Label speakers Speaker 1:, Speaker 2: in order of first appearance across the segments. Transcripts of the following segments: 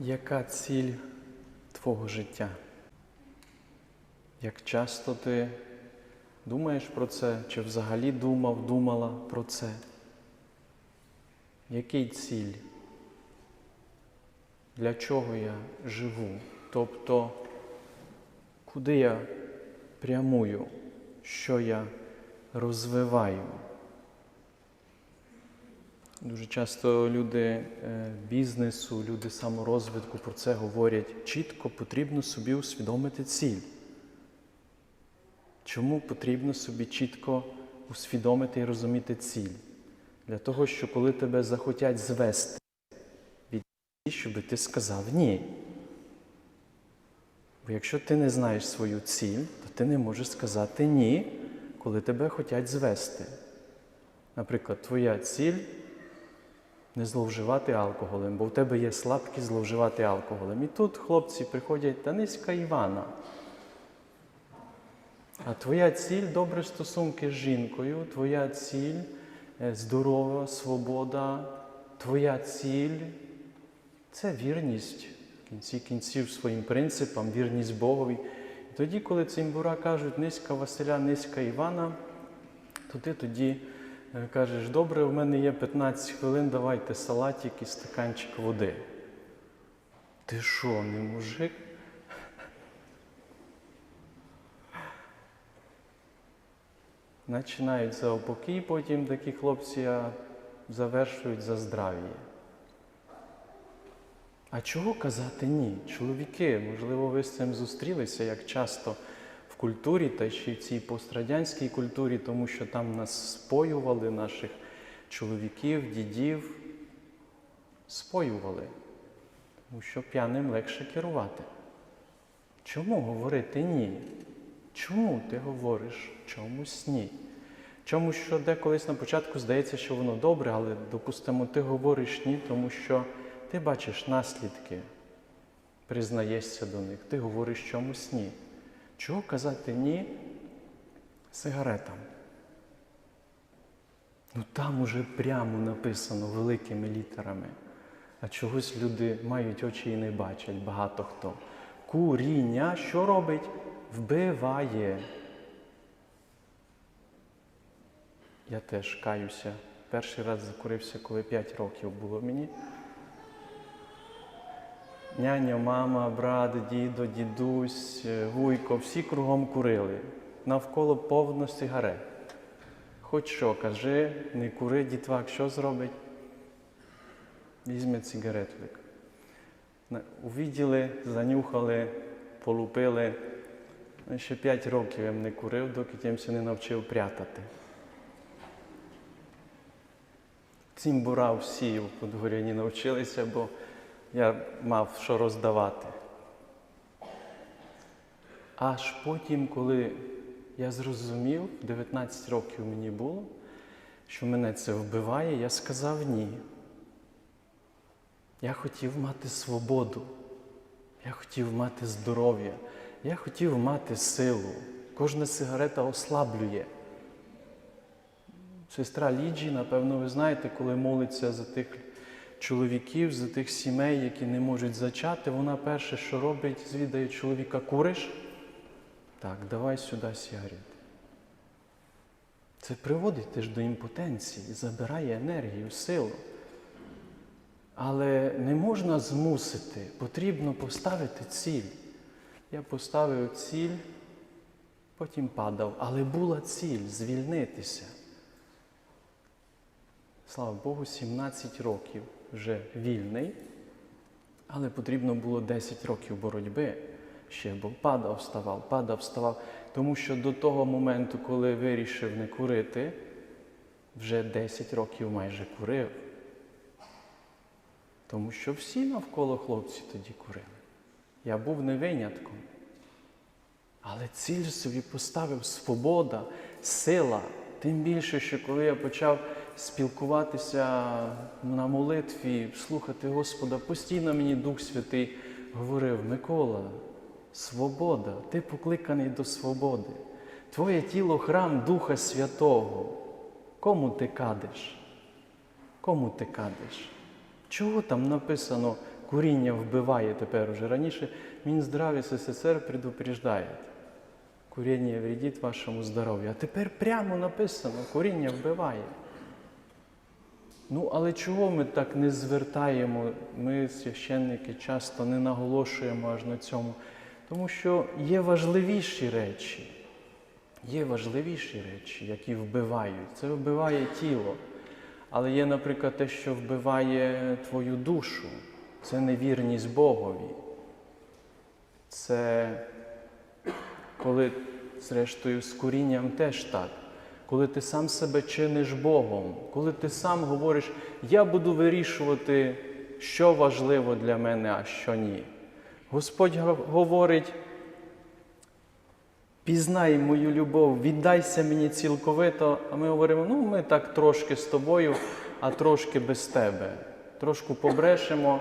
Speaker 1: Яка ціль твого життя? Як часто ти думаєш про це, чи взагалі думав, думала про це? Який ціль? Для чого я живу? Тобто, куди я прямую, що я розвиваю? Дуже часто люди е, бізнесу, люди саморозвитку про це говорять. Чітко потрібно собі усвідомити ціль. Чому потрібно собі чітко усвідомити і розуміти ціль? Для того, що коли тебе захотять звести від цілі, щоб ти сказав ні. Бо якщо ти не знаєш свою ціль, то ти не можеш сказати ні, коли тебе хочуть звести. Наприклад, твоя ціль не зловживати алкоголем, бо в тебе є слабкість зловживати алкоголем. І тут хлопці приходять та низька Івана. А твоя ціль добрі стосунки з жінкою, твоя ціль е, здорова, свобода, твоя ціль це вірність в кінці кінців своїм принципам, вірність Богові. І тоді, коли цимбура кажуть низька Василя, низька Івана, то ти тоді кажеш, добре, в мене є 15 хвилин, давайте салатик і стаканчик води. Ти що, не мужик? Починають за опокій, потім такі хлопці завершують за здрав'я. А чого казати ні? Чоловіки, можливо, ви з цим зустрілися як часто культурі, та ще й в цій пострадянській культурі, тому що там нас споювали, наших чоловіків, дідів, споювали, тому що п'яним легше керувати. Чому говорити ні? Чому ти говориш чомусь ні? Чому що деколись на початку здається, що воно добре, але, допустимо, ти говориш ні, тому що ти бачиш наслідки, признаєшся до них, ти говориш чомусь ні. Чого казати ні сигаретам? Ну там уже прямо написано великими літерами. А чогось люди мають очі і не бачать, багато хто. Куріння що робить? Вбиває. Я теж каюся. Перший раз закурився, коли 5 років було мені. Няня, мама, брат, дідо, дідусь, е, вуйко, всі кругом курили. Навколо повно сигарет. Хоч що, кажи, не кури, дітвак, що зробить? Візьме цигаретник. На- Увіділи, занюхали, полупили. Ну, Ще 5 років я не курив, доки тімся не навчив прятати. Цим бура всі в Подгоряні навчилися, бо я мав що роздавати. Аж потім, коли я зрозумів, 19 років мені було, що мене це вбиває, я сказав ні. Я хотів мати свободу, я хотів мати здоров'я, я хотів мати силу. Кожна сигарета ослаблює. Сестра Ліджі, напевно, ви знаєте, коли молиться за тих чоловіків, за тих сімей, які не можуть зачати, вона перше, що робить, звідає чоловіка, куриш? Так, давай сюди сигарети. Це приводить теж до імпотенції, забирає енергію, силу. Але не можна змусити, потрібно поставити ціль. Я поставив ціль, потім падав, але була ціль звільнитися. Слава Богу, 17 років вже вільний, але потрібно було 10 років боротьби ще, бо падав, вставав, падав, вставав. Тому що до того моменту, коли вирішив не курити, вже 10 років майже курив. Тому що всі навколо хлопці тоді курили. Я був не винятком. Але ціль собі поставив свобода, сила. Тим більше, що коли я почав спілкуватися на молитві, слухати Господа, постійно мені Дух Святий говорив: Микола, свобода, ти покликаний до свободи. Твоє тіло храм Духа Святого. Кому ти кадиш? Кому ти кадиш? Чого там написано Куріння вбиває тепер уже. Раніше Мінздрав СССР предупреждає. Куріння вредить вашому здоров'ю. А тепер прямо написано, куріння вбиває. Ну, але чого ми так не звертаємо? Ми, священники, часто не наголошуємо аж на цьому. Тому що є важливіші речі. Є важливіші речі, які вбивають. Це вбиває тіло. Але є, наприклад, те, що вбиває твою душу. Це невірність Богові. Це коли, зрештою, з курінням теж так. Коли ти сам себе чиниш Богом, коли ти сам говориш, я буду вирішувати, що важливо для мене, а що ні. Господь говорить, пізнай мою любов, віддайся мені цілковито, а ми говоримо, ну ми так трошки з тобою, а трошки без тебе. Трошки побрешемо,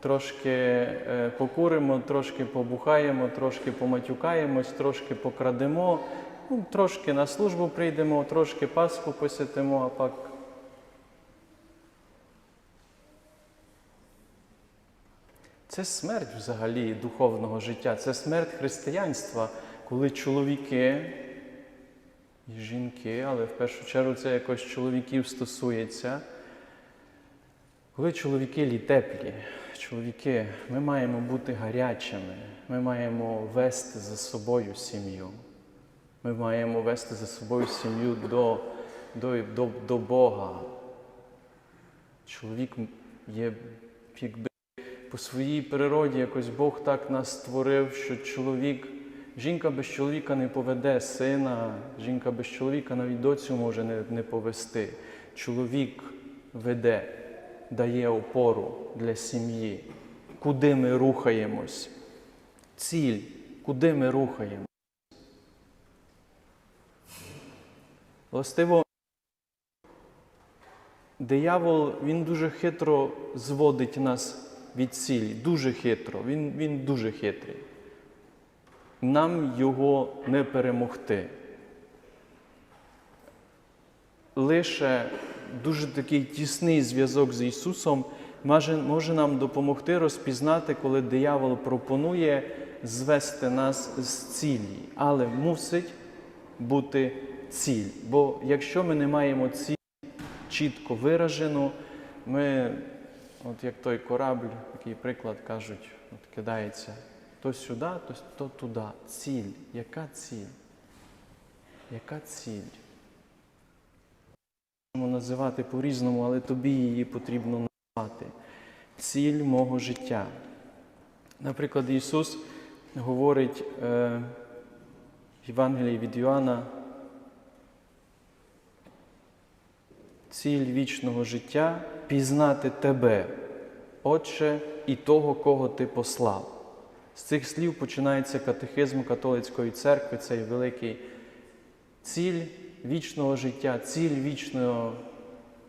Speaker 1: трошки е, покуримо, трошки побухаємо, трошки поматюкаємось, трошки покрадемо, ну, трошки на службу прийдемо, трошки Пасху посвятимо, а пак. Це смерть взагалі духовного життя, це смерть християнства, коли чоловіки і жінки, але в першу чергу це якось чоловіків стосується. Коли чоловіки лі теплі, чоловіки, ми маємо бути гарячими, ми маємо вести за собою сім'ю. Ми маємо вести за собою сім'ю до, до, до, до Бога. Чоловік є, якби по своїй природі якось Бог так нас створив, що чоловік, жінка без чоловіка не поведе сина, жінка без чоловіка навіть доцю може не, не повести. Чоловік веде, дає опору для сім'ї, куди ми рухаємось. Ціль, куди ми рухаємось. Властиво, диявол він дуже хитро зводить нас від цілі, дуже хитро, він, він дуже хитрий. Нам його не перемогти. Лише дуже такий тісний зв'язок з Ісусом може, може нам допомогти розпізнати, коли диявол пропонує звести нас з цілі, але мусить бути ціль. Бо якщо ми не маємо ціль чітко виражену, ми, от як той корабль, такий приклад кажуть, от кидається то сюди, то, то туди. Ціль. Яка ціль? Яка ціль? Можемо називати по-різному, але тобі її потрібно назвати. Ціль мого життя. Наприклад, Ісус говорить е, в Євангелії від Йоанна, ціль вічного життя пізнати Тебе, Отче, і того, кого Ти послав. З цих слів починається катехизм католицької церкви, цей великий ціль вічного життя, ціль вічного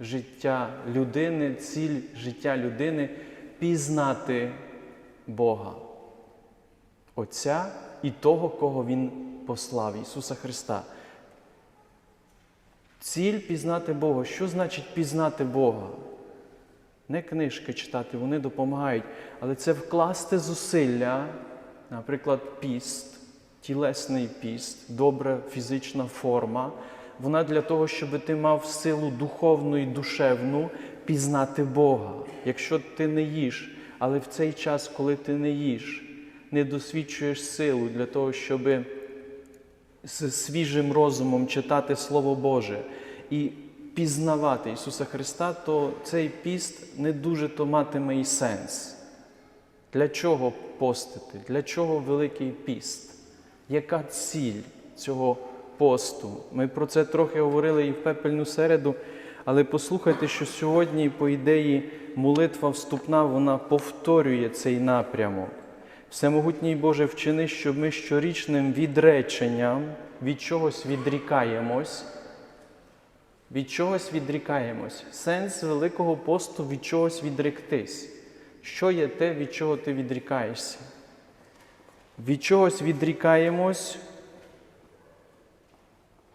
Speaker 1: життя людини, ціль життя людини пізнати Бога, Отця і того, кого Він послав, Ісуса Христа. Ціль пізнати Бога. Що значить пізнати Бога? Не книжки читати, вони допомагають, але це вкласти зусилля, наприклад, піст, тілесний піст, добра фізична форма. Вона для того, щоб ти мав силу духовну і душевну пізнати Бога. Якщо ти не їш, але в цей час, коли ти не їш, не досвідчуєш силу для того, щоб з свіжим розумом читати Слово Боже і пізнавати Ісуса Христа, то цей піст не дуже то матиме і сенс. Для чого постити? Для чого Великий піст? Яка ціль цього посту? Ми про це трохи говорили і в пепельну середу, але послухайте, що сьогодні, по ідеї, молитва вступна, вона повторює цей напрямок. Всемогутній Боже, вчини, щоб ми щорічним відреченням від чогось відрікаємось. Від чогось відрікаємось. Сенс Великого посту від чогось відректись. Що є те, від чого ти відрікаєшся? Від чогось відрікаємось,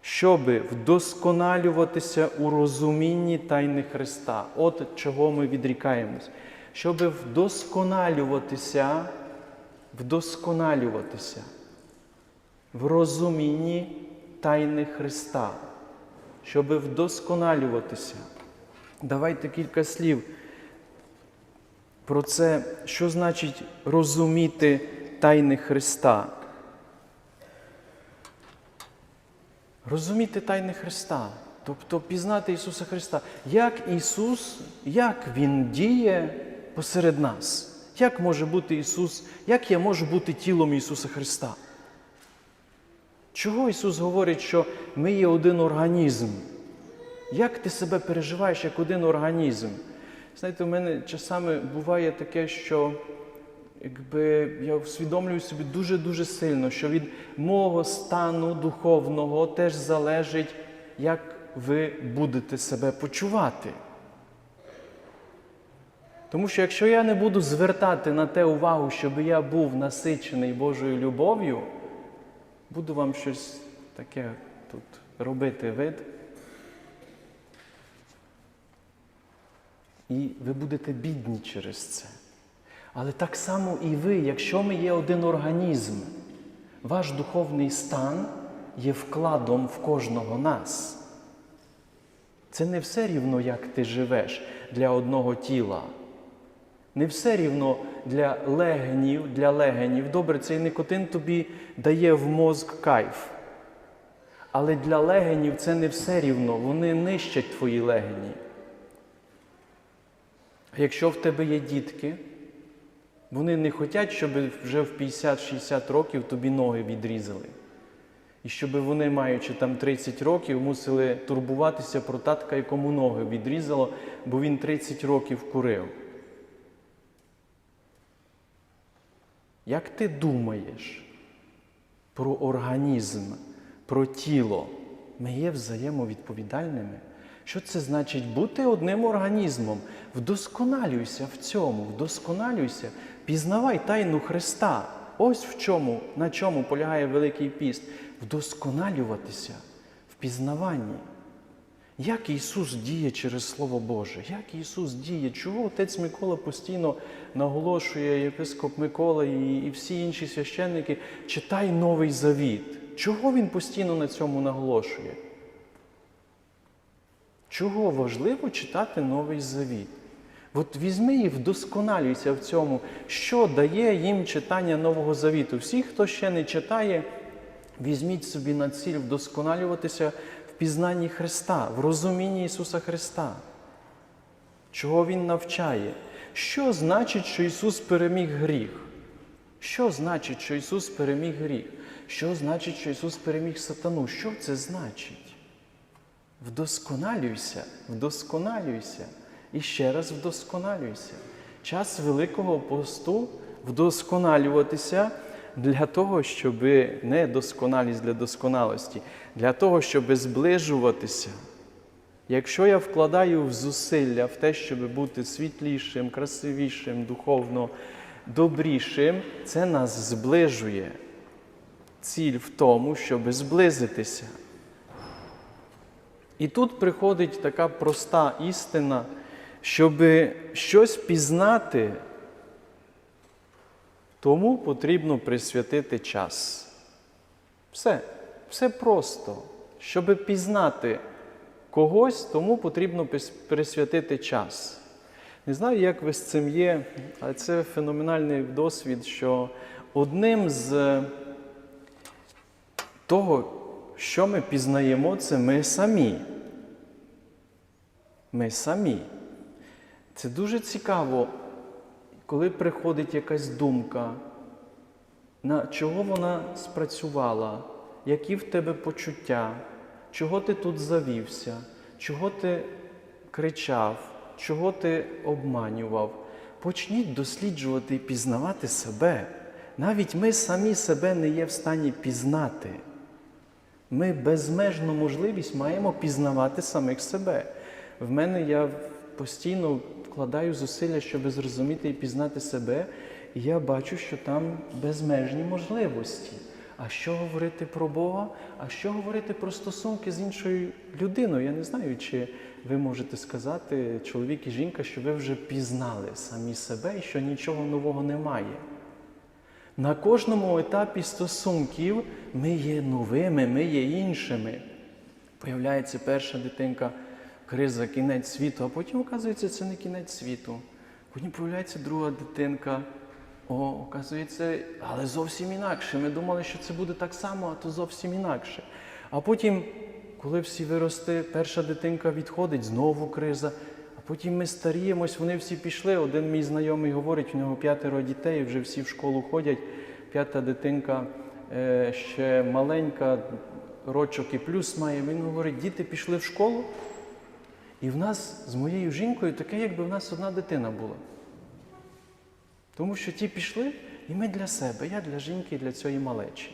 Speaker 1: щоби вдосконалюватися у розумінні тайни Христа. От чого ми відрікаємось. щоб вдосконалюватися, вдосконалюватися в розумінні тайни Христа, щоб вдосконалюватися. Давайте кілька слів про це, що значить розуміти тайни Христа. Розуміти тайни Христа, тобто пізнати Ісуса Христа, як Ісус, як Він діє посеред нас. Як може бути Ісус, як я можу бути тілом Ісуса Христа? Чого Ісус говорить, що ми є один організм? Як ти себе переживаєш як один організм? Знаєте, у мене часами буває таке, що якби я усвідомлюю собі дуже-дуже сильно, що від мого стану духовного теж залежить, як ви будете себе почувати. Тому що якщо я не буду звертати на те увагу, щоб я був насичений Божою любов'ю, буду вам щось таке тут робити вид. І ви будете бідні через це. Але так само і ви, якщо ми є один організм, ваш духовний стан є вкладом в кожного нас. Це не все рівно, як ти живеш для одного тіла. Не все рівно для легенів, для легенів. Добре, цей никотин тобі дає в мозк кайф. Але для легенів це не все рівно, вони нищать твої легені. Якщо в тебе є дітки, вони не хочуть, щоб вже в 50-60 років тобі ноги відрізали. І щоб вони, маючи там 30 років, мусили турбуватися про татка, якому ноги відрізало, бо він 30 років курив. Як ти думаєш про організм, про тіло? Ми є взаємовідповідальними. Що це значить бути одним організмом? Вдосконалюйся в цьому, вдосконалюйся, пізнавай тайну Христа. Ось в чому, на чому полягає Великий піст. Вдосконалюватися в пізнаванні. Як Ісус діє через Слово Боже? Як Ісус діє? Чого отець Микола постійно наголошує, єпископ Микола і, і всі інші священники, читай Новий Завіт. Чого він постійно на цьому наголошує? Чого важливо читати Новий Завіт? От візьми і вдосконалюйся в цьому, що дає їм читання Нового Завіту. Всі, хто ще не читає, візьміть собі на ціль вдосконалюватися пізнанні Христа, в розумінні Ісуса Христа. Чого Він навчає? Що значить, що Ісус переміг гріх? Що значить, що Ісус переміг гріх? Що значить, що Ісус переміг сатану? Що це значить? Вдосконалюйся, вдосконалюйся і ще раз вдосконалюйся. Час Великого посту вдосконалюватися для того, щоб не досконалість для досконалості, для того, щоб зближуватися. Якщо я вкладаю в зусилля в те, щоб бути світлішим, красивішим, духовно добрішим, це нас зближує. Ціль в тому, щоб зблизитися. І тут приходить така проста істина, щоб щось пізнати, тому потрібно присвятити час. Все, все просто. Щоб пізнати когось, тому потрібно присвятити час. Не знаю, як ви з цим є, але це феноменальний досвід, що одним з того, що ми пізнаємо, це ми самі. Ми самі. Це дуже цікаво, коли приходить якась думка, на чого вона спрацювала, які в тебе почуття, чого ти тут завівся, чого ти кричав, чого ти обманював. Почніть досліджувати і пізнавати себе. Навіть ми самі себе не є в стані пізнати. Ми безмежну можливість маємо пізнавати самих себе. В мене я постійно вкладаю зусилля, щоб зрозуміти і пізнати себе, і я бачу, що там безмежні можливості. А що говорити про Бога? А що говорити про стосунки з іншою людиною? Я не знаю, чи ви можете сказати, чоловік і жінка, що ви вже пізнали самі себе і що нічого нового немає. На кожному етапі стосунків ми є новими, ми є іншими. Появляється перша дитинка, криза, кінець світу, а потім, оказується, це не кінець світу. Потім появляється друга дитинка. О, оказується, але зовсім інакше. Ми думали, що це буде так само, а то зовсім інакше. А потім, коли всі вирости, перша дитинка відходить, знову криза. А потім ми старіємось, вони всі пішли. Один мій знайомий говорить, у нього п'ятеро дітей, вже всі в школу ходять. П'ята дитинка е, ще маленька, рочок і плюс має. Він говорить, діти пішли в школу, і в нас з моєю жінкою таке, якби в нас одна дитина була. Тому що ті пішли, і ми для себе, я для жінки для цієї малечі.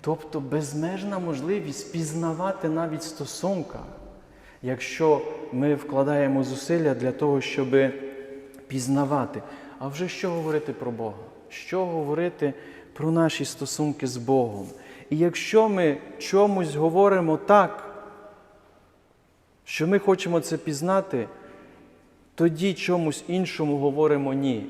Speaker 1: Тобто безмежна можливість пізнавати навіть в стосунках, якщо ми вкладаємо зусилля для того, щоб пізнавати. А вже що говорити про Бога? Що говорити про наші стосунки з Богом? І якщо ми чомусь говоримо так, що ми хочемо це пізнати, тоді чомусь іншому говоримо ні.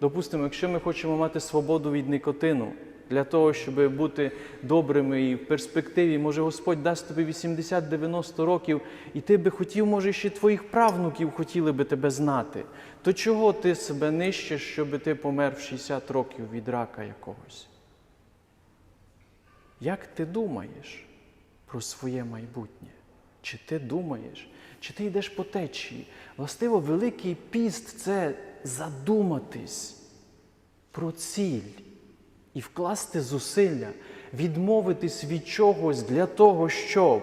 Speaker 1: Допустимо, якщо ми хочемо мати свободу від никотину, для того, щоб бути добрими і в перспективі, може Господь дасть тобі 80-90 років, і ти би хотів, може, ще твоїх правнуків хотіли би тебе знати, то чого ти себе нищиш, щоб ти помер в 60 років від рака якогось? Як ти думаєш про своє майбутнє? Чи ти думаєш, чи ти йдеш по течії? Властиво, Великий піст це задуматись про ціль і вкласти зусилля, відмовитись від чогось для того, щоб.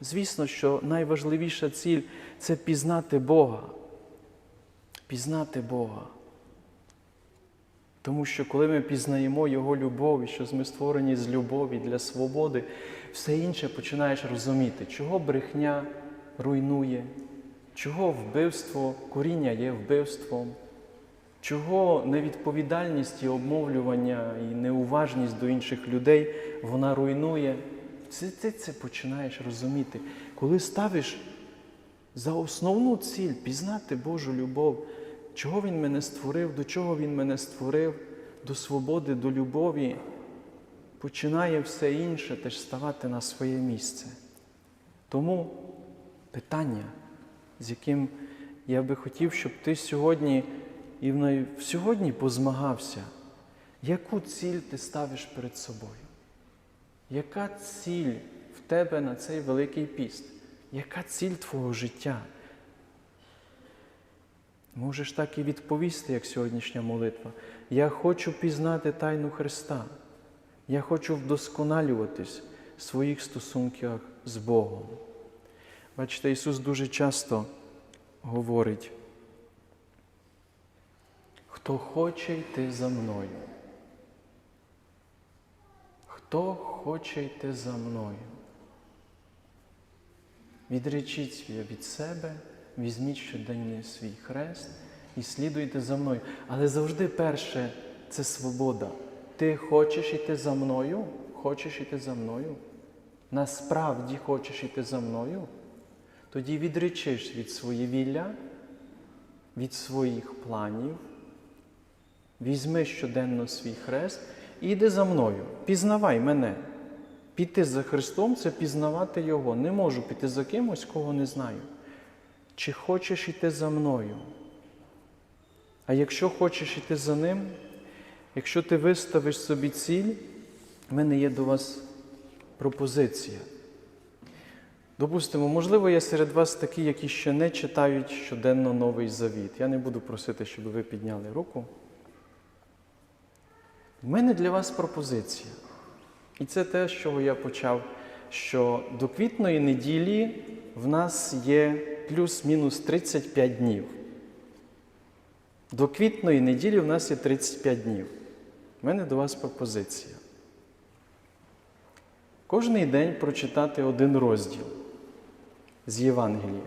Speaker 1: Звісно, що найважливіша ціль це пізнати Бога. Пізнати Бога. Тому що коли ми пізнаємо Його любов, і що ми створені з любові для свободи, все інше починаєш розуміти, чого брехня руйнує, чого вбивство, коріння є вбивством, чого невідповідальність і обмовлювання і неуважність до інших людей вона руйнує. Ти це починаєш розуміти. Коли ставиш за основну ціль пізнати Божу любов, чого Він мене створив, до чого Він мене створив, до свободи, до любові, починає все інше теж ставати на своє місце. Тому питання, з яким я би хотів, щоб ти сьогодні і сьогодні позмагався, яку ціль ти ставиш перед собою? Яка ціль в тебе на цей Великий піст? Яка ціль твого життя? Можеш так і відповісти, як сьогоднішня молитва. Я хочу пізнати тайну Христа. Я хочу вдосконалюватись в своїх стосунках з Богом. Бачите, Ісус дуже часто говорить, хто хоче йти за мною. Хто хоче йти за мною? Відречіть від себе, візьміть щоденний свій хрест і слідуйте за мною. Але завжди перше це свобода. Ти хочеш йти за мною? Хочеш йти за мною? Насправді хочеш йти за мною? Тоді відречиш від своєвілля, від своїх планів, візьми щоденно свій хрест і йди за мною. Пізнавай мене. Піти за Христом це пізнавати Його. Не можу піти за кимось, кого не знаю. Чи хочеш йти за мною? А якщо хочеш йти за ним, якщо ти виставиш собі ціль, в мене є до вас пропозиція. Допустимо, можливо, є серед вас такі, які ще не читають щоденно Новий Завіт. Я не буду просити, щоб ви підняли руку. У мене для вас пропозиція. І це те, з чого я почав, що до квітної неділі в нас є плюс-мінус 35 днів. До квітної неділі в нас є 35 днів. У мене до вас пропозиція. Кожний день прочитати один розділ з Євангелія.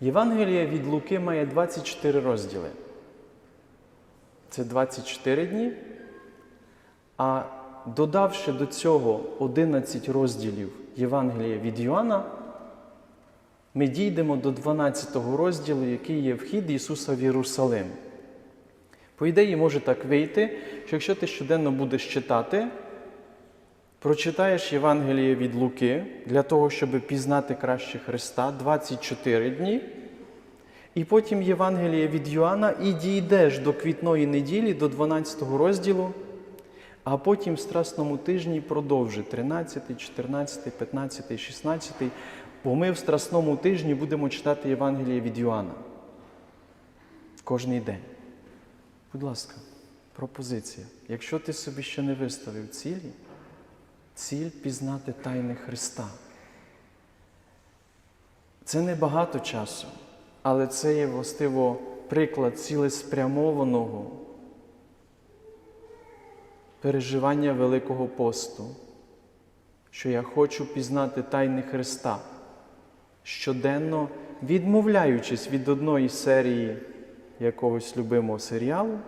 Speaker 1: Євангелія від Луки має 24 розділи. Це 24 дні. А додавши до цього 11 розділів Євангелія від Йоанна, ми дійдемо до 12 розділу, який є вхід Ісуса в Єрусалим. По ідеї, може так вийти, що якщо ти щоденно будеш читати, прочитаєш Євангеліє від Луки для того, щоб пізнати краще Христа 24 дні, і потім Євангеліє від Йоанна і дійдеш до квітної неділі, до 12 розділу, а потім в Страсному тижні продовжи 13, 14, 15, 16, бо ми в Страсному тижні будемо читати Євангеліє від Йоанна. Кожний день. Будь ласка, пропозиція. Якщо ти собі ще не виставив цілі, ціль пізнати тайни Христа. Це не багато часу, але це є властиво приклад цілеспрямованого переживання Великого посту, що я хочу пізнати тайни Христа, щоденно відмовляючись від одної серії якогось любимого серіалу,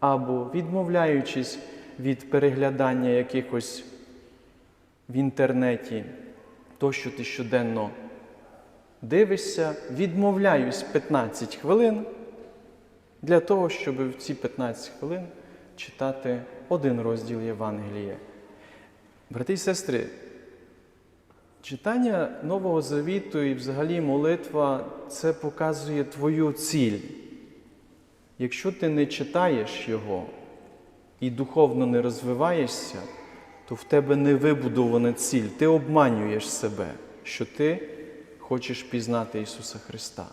Speaker 1: або відмовляючись від переглядання якихось в інтернеті, то, що ти щоденно дивишся, відмовляюсь 15 хвилин для того, щоб в ці 15 хвилин читати один розділ Євангелія. Брати і сестри, читання Нового Завіту і взагалі молитва це показує твою ціль. Якщо ти не читаєш його і духовно не розвиваєшся, то в тебе не вибудована ціль. Ти обманюєш себе, що ти хочеш пізнати Ісуса Христа.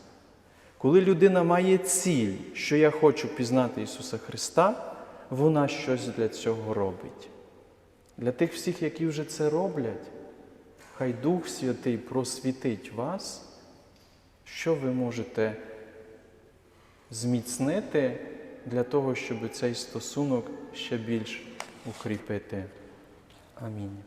Speaker 1: Коли людина має ціль, що я хочу пізнати Ісуса Христа, вона щось для цього робить. Для тих всіх, які вже це роблять, хай Дух Святий просвітить вас, що ви можете зміцнити для того, щоб цей стосунок ще більш укріпити. Амінь.